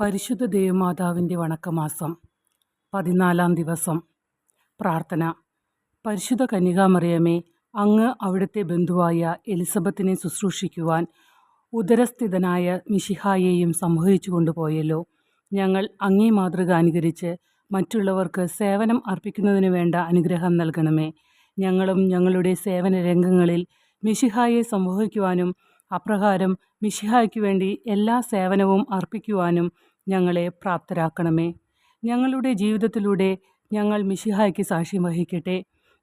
പരിശുദ്ധ ദേവമാതാവിന്റെ വണക്കമാസം പതിനാലാം ദിവസം. പ്രാർത്ഥന. പരിശുദ്ധ കന്യകാമറിയമേ അങ്ങ് അവിടുത്തെ ബന്ധുവായ എലിസബത്തിനെ ശുശ്രൂഷിക്കുവാൻ ഉദരസ്ഥിതനായ മിഷിഹായെയും സംവഹിച്ചു കൊണ്ടുപോയല്ലോ. ഞങ്ങൾ അങ്ങേ മാതൃക അനുകരിച്ച് മറ്റുള്ളവർക്ക് സേവനം അർപ്പിക്കുന്നതിന് വേണ്ട അനുഗ്രഹം നൽകണമേ. ഞങ്ങളും ഞങ്ങളുടെ സേവന രംഗങ്ങളിൽ മിഷിഹായെ സംവഹിക്കുവാനും അപ്രകാരം മിഷിഹായ്ക്ക് വേണ്ടി എല്ലാ സേവനവും അർപ്പിക്കുവാനും ഞങ്ങളെ പ്രാപ്തരാക്കണമേ. ഞങ്ങളുടെ ജീവിതത്തിലൂടെ ഞങ്ങൾ മിഷിഹായ്ക്ക് സാക്ഷ്യം വഹിക്കട്ടെ.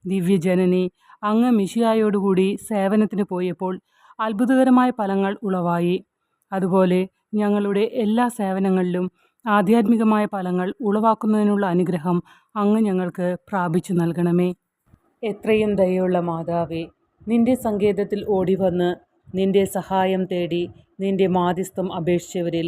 ദിവ്യജനനി അങ്ങ് മിഷിഹായോടുകൂടി സേവനത്തിന് പോയപ്പോൾ അത്ഭുതകരമായ ഫലങ്ങൾ ഉളവായി. അതുപോലെ ഞങ്ങളുടെ എല്ലാ സേവനങ്ങളിലും ആധ്യാത്മികമായ ഫലങ്ങൾ ഉളവാക്കുന്നതിനുള്ള അനുഗ്രഹം അങ്ങ് ഞങ്ങൾക്ക് പ്രാപിച്ചു നൽകണമേ. എത്രയും ദയുള്ള മാതാവേ നിന്റെ സങ്കേതത്തിൽ ഓടിവന്ന് നിന്റെ സഹായം തേടി നിന്റെ മാധ്യസ്ഥം അപേക്ഷിച്ചവരിൽ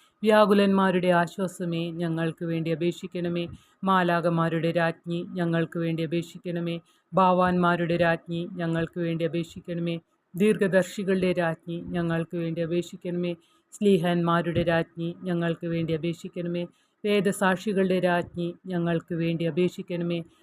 വ്യാകുലന്മാരുടെ ആശ്വാസമേ ഞങ്ങൾക്ക് വേണ്ടി അപേക്ഷിക്കണമേ. മാലാകമാരുടെ രാജ്ഞി ഞങ്ങൾക്ക് വേണ്ടി അപേക്ഷിക്കണമേ. ഭാവാന്മാരുടെ രാജ്ഞി ഞങ്ങൾക്ക് വേണ്ടി അപേക്ഷിക്കണമേ. ദീർഘദർശികളുടെ രാജ്ഞി ഞങ്ങൾക്ക് വേണ്ടി അപേക്ഷിക്കണമേ. സ്ലീഹന്മാരുടെ രാജ്ഞി ഞങ്ങൾക്ക് വേണ്ടി അപേക്ഷിക്കണമേ. വേദസാക്ഷികളുടെ രാജ്ഞി ഞങ്ങൾക്ക് വേണ്ടി അപേക്ഷിക്കണമേ.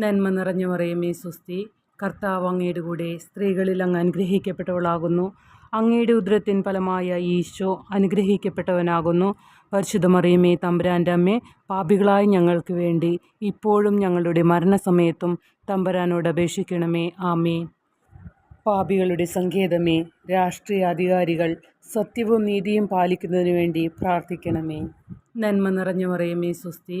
നന്മ നിറഞ്ഞ മറിയമേ സുസ്തി. കർത്താവ് അങ്ങയുടെ കൂടെ സ്ത്രീകളിൽ അങ്ങ് അനുഗ്രഹിക്കപ്പെട്ടവളാകുന്നു. അങ്ങയുടെ ഉദരത്തിൻ ഫലമായ ഈശോ അനുഗ്രഹിക്കപ്പെട്ടവനാകുന്നു. പരിശുദ്ധ മറിയമേ തമ്പുരാന്റെ അമ്മേ പാപികളായ ഞങ്ങൾക്ക് വേണ്ടി ഇപ്പോഴും ഞങ്ങളുടെ മരണസമയത്തും തമ്പുരാനോട് അപേക്ഷിക്കണമേ. ആമേ പാപികളുടെ സങ്കേതമേ രാഷ്ട്രീയ അധികാരികൾ സത്യവും നീതിയും പാലിക്കുന്നതിന് വേണ്ടി പ്രാർത്ഥിക്കണമേ. നന്മ നിറഞ്ഞ മറിയമേ സുസ്തി.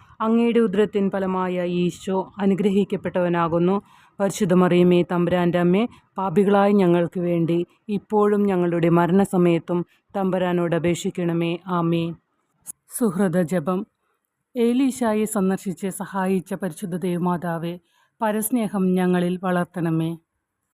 അങ്ങയുടെ ഉദരത്തിൻ ഫലമായ ഈശോ അനുഗ്രഹിക്കപ്പെട്ടവനാകുന്നു. പരിശുദ്ധ മറിയമേ തമ്പുരാന്റെ അമ്മേ പാപികളായ ഞങ്ങൾക്ക് വേണ്ടി ഇപ്പോഴും ഞങ്ങളുടെ മരണസമയത്തും തമ്പുരാനോട് അപേക്ഷിക്കണമേ. ആമേ സുഹൃത ജപം. ഏലീശായെ സന്ദർശിച്ച് സഹായിച്ച പരിശുദ്ധ ദേവമാതാവെ പരസ്നേഹം ഞങ്ങളിൽ വളർത്തണമേ.